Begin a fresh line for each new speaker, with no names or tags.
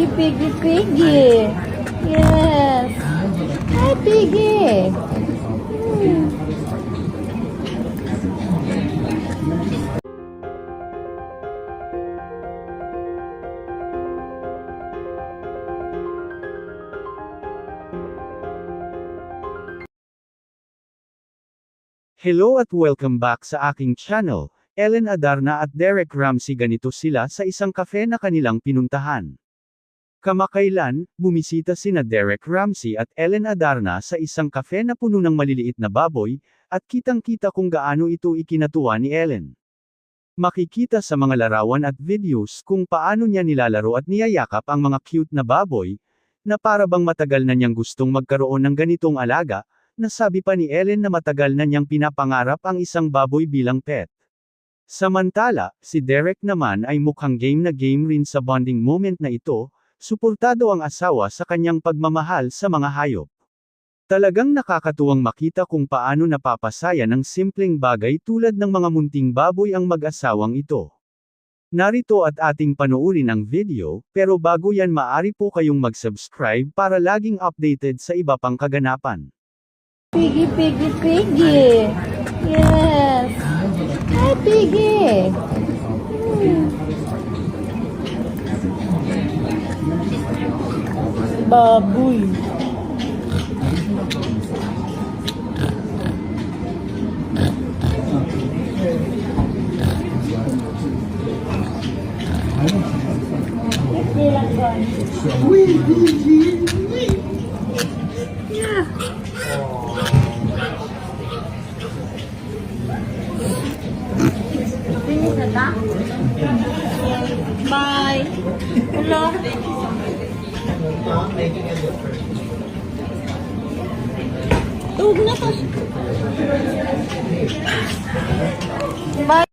Piggy, piggy, piggy. Yes. Hi, piggy.
Hello at welcome back sa aking channel. Ellen Adarna at Derek Ramsey ganito sila sa isang kafe na kanilang pinuntahan. Kamakailan, bumisita sina Derek Ramsey at Ellen Adarna sa isang kafe na puno ng maliliit na baboy, at kitang-kita kung gaano ito ikinatuwa ni Ellen. Makikita sa mga larawan at videos kung paano niya nilalaro at niyayakap ang mga cute na baboy, na para bang matagal na niyang gustong magkaroon ng ganitong alaga, Nasabi pa ni Ellen na matagal na niyang pinapangarap ang isang baboy bilang pet. Samantala, si Derek naman ay mukhang game na game rin sa bonding moment na ito, suportado ang asawa sa kanyang pagmamahal sa mga hayop. Talagang nakakatuwang makita kung paano napapasaya ng simpleng bagay tulad ng mga munting baboy ang mag-asawang ito. Narito at ating panoorin ang video, pero bago yan maari po kayong mag-subscribe para laging updated sa iba pang kaganapan.
Piggy, piggy, piggy. Yes. Hi, piggy. Hmm. Baboy. Finish na ta? Bye. Hello. Tuhog na to. Bye.